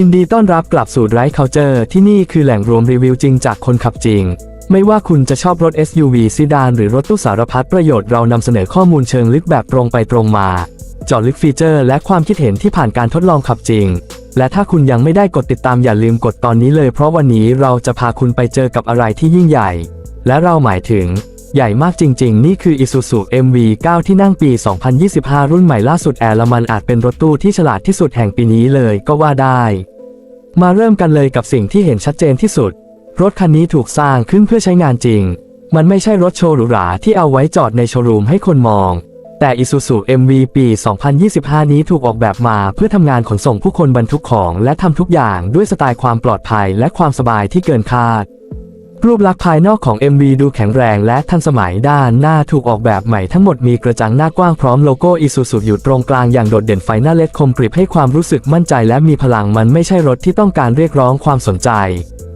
ยินดีต้อนรับกลับสู่ไรเคาเจอร์ที่นี่คือแหล่งรวมรีวิวจริงจากคนขับจริง ไม่ว่าคุณจะชอบรถ SUV ซีดานหรือรถตู้สารพัดประโยชน์เรานำเสนอข้อมูลเชิงลึกแบบตรงไปตรงมาจาะลึกฟีเจอร์และความคิดเห็นที่ผ่านการทดลองขับจริง และถ้าคุณยังไม่ได้กดติดตามอย่าลืมกดตอนนี้เลยเพราะวันนี้เราจะพาคุณไปเจอกับอะไรที่ยิ่งใหญ่ และเราหมายถึง ใหญ่มากจริงๆ นี่คือ Isuzu MV9 ที่นั่งปี 2025 รุ่นใหม่ล่าสุดแอร์ละมันอาจเป็นรถตู้ที่ฉลาดที่สุดแห่งปีนี้เลยก็ว่าได้ มาเริ่มกันเลยกับสิ่งที่เห็นชัดเจนที่สุด รถคันนี้ถูกสร้างขึ้นเพื่อใช้งานจริง มันไม่ใช่รถโชว์หรูหราที่เอาไว้จอดในโชว์รูมให้คนมอง แต่ Isuzu MV ปี 2025 นี้ถูกออกแบบมาเพื่อทำงานขนส่งผู้คนบรรทุกของ และทำทุกอย่างด้วยสไตล์ความปลอดภัยและความสบายที่เกินคาด รูปลักษณ์ภายนอกของ MV ดูแข็งแรงและทันสมัยด้านหน้าถูกออกแบบใหม่ทั้งหมดมีกระจังหน้ากว้างพร้อมโลโก้ Isuzu อยู่ตรงกลางอย่างโดดเด่นไฟหน้าเล็ดคมกริบให้ความรู้สึกมั่นใจและมีพลังมันไม่ใช่รถที่ต้องการเรียกร้องความสนใจ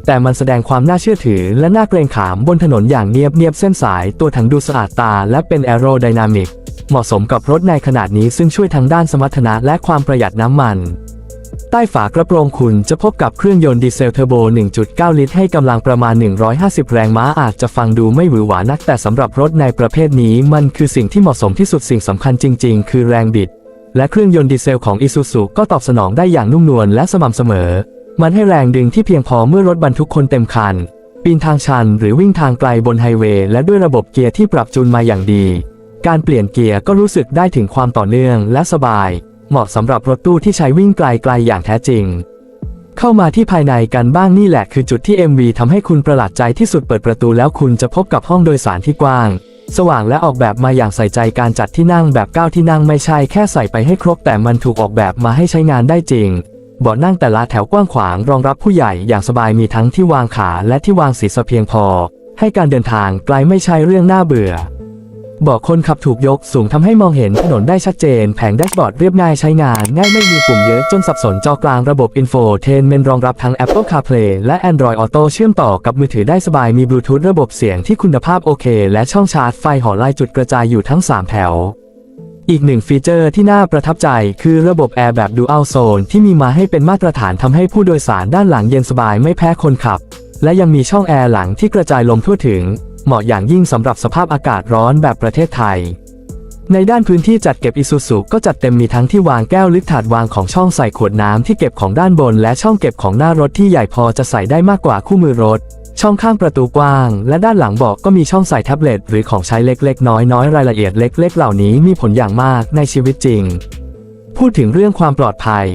แต่มันแสดงความน่าเชื่อถือและน่าเกรงขามบนถนนอย่างเนียบเนียบๆเส้นสายตัวถังดูสะอาดตาและเป็นแอโรไดนามิกเหมาะสมกับรถในขนาดนี้ซึ่งช่วยทั้งด้านสมรรถนะและความประหยัดน้ำมัน ใต้ฝากระโปรงคุณจะพบกับเครื่องยนต์ดีเซลเทอร์โบ 1.9 ลิตร ให้กำลังประมาณ 150 แรงม้าอาจจะฟังดูไม่หวือหวานัก แต่สำหรับรถในประเภทนี้ มันคือสิ่งที่เหมาะสมที่สุดสิ่งสำคัญจริง ๆ คือแรงบิด และเครื่องยนต์ดีเซลของ Isuzu ก็ตอบสนองได้อย่างนุ่มนวลและสม่ำเสมอ มันให้แรงดึงที่เพียงพอเมื่อรถบรรทุกคนเต็มคัน ปีนทางชันหรือวิ่งทางไกลบนไฮเวย์และด้วยระบบเกียร์ที่ปรับจูนมาอย่างดี การเปลี่ยนเกียร์ก็รู้สึกได้ถึงความต่อเนื่องและสบาย เหมาะสำหรับรถตู้ที่ใช้วิ่งไกลๆอย่างแท้จริง เข้ามาที่ภายในกันบ้างนี่แหละคือจุดที่ MV ทำให้คุณประหลาดใจที่สุดเปิดประตูแล้วคุณจะพบกับห้องโดยสารที่กว้าง สว่างและออกแบบมาอย่างใส่ใจการจัดที่นั่งแบบก้าวที่นั่งไม่ใช่แค่ใส่ไปให้ครบ แต่มันถูกออกแบบมาให้ใช้งานได้จริงเบาะนั่งแต่ละแถวกว้างขวางรองรับผู้ใหญ่อย่างสบายมีทั้งที่วางขาและที่วางศีรษะเพียงพอ ให้การเดินทางไกลไม่ใช่เรื่องน่าเบื่อ บาะคนขับถูกยกสูงทำให้มองเห็นถนนได้ชัดเจน แผงแดชบอร์ดเรียบง่ายใช้งาน ง่ายไม่มีปุ่มเยอะจนสับสนจอกลางระบบ Infotainment รองรับทั้ง Apple CarPlay และ Android Auto เชื่อมต่อกับมือถือได้สบายมีบลูทูธระบบเสียงที่คุณภาพโอเค และช่องชาร์จไฟหอลายจุดกระจายอยู่ทั้ง 3 แถวอีกหนึ่งฟีเจอร์ที่น่าประทับใจคือระบบแอร์แบบ Dual Zone ที่มีมาให้เป็นมาตรฐานทำให้ผู้โดยสารด้านหลังเย็นสบายไม่แพ้คนขับ และยังมีช่องแอร์หลังที่กระจายลมทั่วถึง เหมาะอย่างยิ่งสำหรับสภาพอากาศร้อนแบบประเทศไทย ในด้านพื้นที่จัดเก็บอิซูซุก็จัดเต็มมีทั้งที่วางแก้วลึกถาดวางของช่องใส่ขวดน้ำที่เก็บของด้านบน และช่องเก็บของหน้ารถที่ใหญ่พอจะใส่ได้มากกว่าคู่มือรถ ช่องข้างประตูกว้าง และด้านหลังเบาะก็มีช่องใส่แท็บเล็ตหรือของใช้เล็กๆ น้อยๆรายละเอียดเล็ก ๆ เหล่านี้มีผลอย่างมากในชีวิตจริง พูดถึงเรื่องความปลอดภัย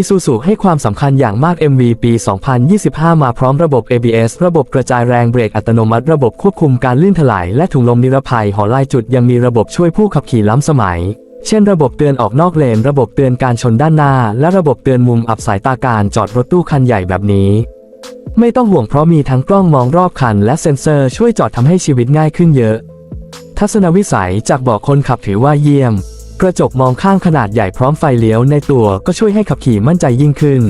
Isuzu ให้ความสำคัญอย่างมาก MV ปี 2025 มาพร้อมระบบ ABS ระบบกระจายแรงเบรกอัตโนมัติ ระบบควบคุมการลื่นถลายและถุงลมนิรภัยหอลายจุดยังมีระบบช่วยผู้ขับขี่ล้ำสมัย เช่นระบบเตือนออกนอกเลน ระบบเตือนการชนด้านหน้า และระบบเตือนมุมอับสายตาการจอดรถตู้คันใหญ่แบบนี้ ไม่ต้องห่วงเพราะมีทั้งกล้องมองรอบคัน และเซ็นเซอร์ช่วยจอดทำให้ชีวิตง่ายขึ้นเยอะ ทัศนวิสัยจากเบาะคนขับถือว่าเยี่ยม กระจกมองข้างขนาดใหญ่พร้อมไฟเลี้ยวในตัวก็ช่วยให้ขับขี่มั่นใจยิ่งขึ้น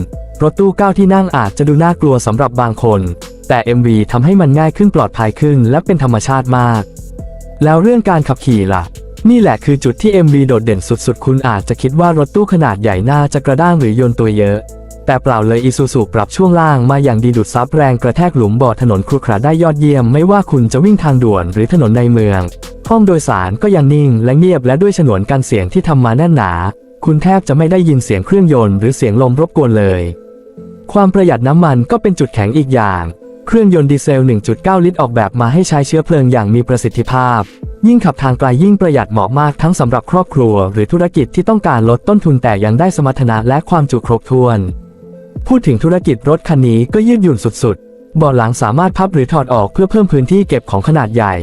รถตู้ก้าที่นั่งอาจจะดูน่ากลัวสำหรับบางคน แต่ MV ทำให้มันง่ายขึ้นปลอดภัยขึ้นและเป็นธรรมชาติมาก แล้วเรื่องการขับขี่ล่ะ นี่แหละคือจุดที่ MV โดดเด่นสุดๆ คุณอาจจะคิดว่ารถตู้ขนาดใหญ่น่าจะกระด้างหรือโยนตัวเยอะ แต่เปล่าเลยอีซูซูปรับช่วงล่างมาอย่างดีดูดซับแรงกระแทกหลุมบ่อถนนครุขระได้ยอดเยี่ยม ไม่ว่าคุณจะวิ่งทางด่วนหรือถนนในเมือง ห้องโดยสารก็ยังนิ่งและเงียบและด้วยฉนวนกันเสียงที่ทำมาแน่นหนา คุณแทบจะไม่ได้ยินเสียงเครื่องยนต์หรือเสียงลมรบกวนเลย ความประหยัดน้ำมันก็เป็นจุดแข็งอีกอย่าง เครื่องยนต์ดีเซล 1.9 ลิตรออกแบบมาให้ใช้เชื้อเพลิงอย่างมีประสิทธิภาพ ยิ่งขับทางไกลยิ่งประหยัดเหมาะมากทั้งสำหรับครอบครัว หรือธุรกิจที่ต้องการลดต้นทุนแต่ยังได้สมรรถนะและความจุครบถ้วน พูดถึงธุรกิจรถคันนี้ก็ยืดหยุ่นสุดๆเบาะหลังสามารถพับหรือถอดออกเพื่อเพิ่มพื้นที่เก็บของขนาดใหญ่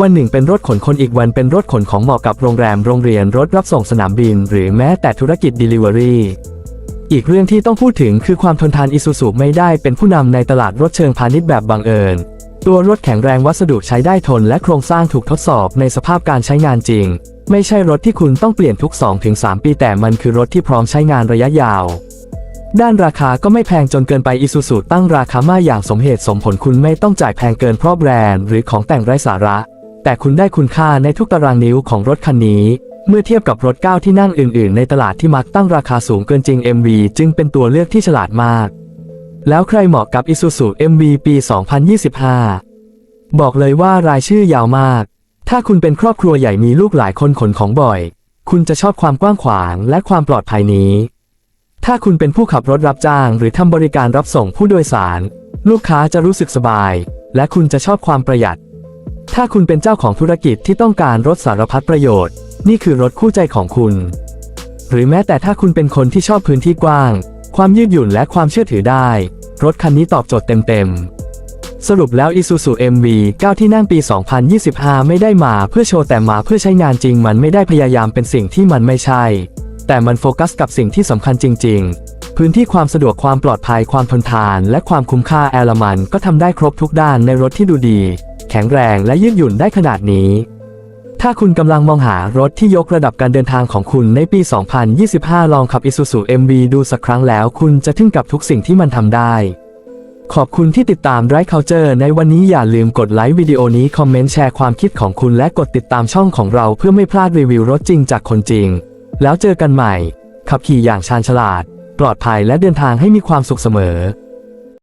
วันหนึ่งเป็นรถขนคนอีกวันเป็นรถขนของเหมาะกับโรงแรมโรงเรียนรถรับส่งสนามบิน หรือแม้แต่ธุรกิจ Delivery อีกเรื่องที่ต้องพูดถึงคือความทนทานอิซูซูไม่ได้เป็นผู้นำในตลาดรถเชิงพาณิชย์แบบบังเอิญ ตัวรถแข็งแรงวัสดุใช้ได้ทนและโครงสร้างถูกทดสอบในสภาพการใช้งานจริง ไม่ใช่รถที่คุณต้องเปลี่ยนทุก 2-3 ปีแต่มันคือรถที่พร้อมใช้งานระยะยาว ด้านราคาก็ไม่แพงจนเกินไปอิซูซูตั้งราคามาอย่างสมเหตุสมผลคุณไม่ต้องจ่ายแพงเกินเพราะแบรนด์หรือของแต่งไร้สาระ แต่คุณได้คุณค่าในทุกตารางนิ้วของรถคันนี้ เมื่อเทียบกับรถ9ที่นั่งอื่น ๆ ในตลาดที่มักตั้งราคาสูงเกินจริง MV จึงเป็นตัวเลือกที่ฉลาดมาก แล้วใครเหมาะกับ Isuzu MV ปี 2025 บอกเลยว่ารายชื่อยาวมาก ถ้าคุณเป็นครอบครัวใหญ่มีลูกหลายคนขนของบ่อย คุณจะชอบความกว้างขวางและความปลอดภัยนี้ ถ้าคุณเป็นผู้ขับรถรับจ้าง หรือทำบริการรับส่งผู้โดยสาร ลูกค้าจะรู้สึกสบาย และคุณจะชอบความประหยัด ถ้าคุณเป็นเจ้าของธุรกิจที่ต้องการรถสารพัดประโยชน์ นี่คือรถคู่ใจของคุณ หรือแม้แต่ถ้าคุณเป็นคนที่ชอบพื้นที่กว้าง ความยืดหยุ่นและความเชื่อถือได้ รถคันนี้ตอบโจทย์เต็มๆ สรุปแล้ว Isuzu MV 9 ที่นั่งปี 2025 ไม่ได้มาเพื่อโชว์แต่มาเพื่อใช้งานจริง มันไม่ได้พยายามเป็นสิ่งที่มันไม่ใช่ แต่มันโฟกัสกับสิ่งที่สำคัญจริง ๆ พื้นที่ความสะดวกความปลอดภัยความทนทาน และความคุ้มค่าแอลมันก็ทำได้ครบทุกด้านในรถที่ดูดี แข็งแรงและยืดหยุ่นได้ขนาดนี้ ถ้าคุณกำลังมองหารถที่ยกระดับการเดินทางของคุณในปี 2025 ลองขับ Isuzu MV ดูสักครั้งแล้วคุณจะทึ่งกับทุกสิ่งที่มันทำได้ ขอบคุณที่ติดตาม Drive Culture ในวันนี้อย่าลืมกดไลค์วิดีโอนี้ คอมเมนต์แชร์ความคิดของคุณและกดติดตามช่องของเราเพื่อไม่พลาดรีวิวรถจริงจากคนจริง แล้วเจอกันใหม่ ขับขี่อย่างชาญฉลาด ปลอดภัยและเดินทางให้มีความสุขเสมอ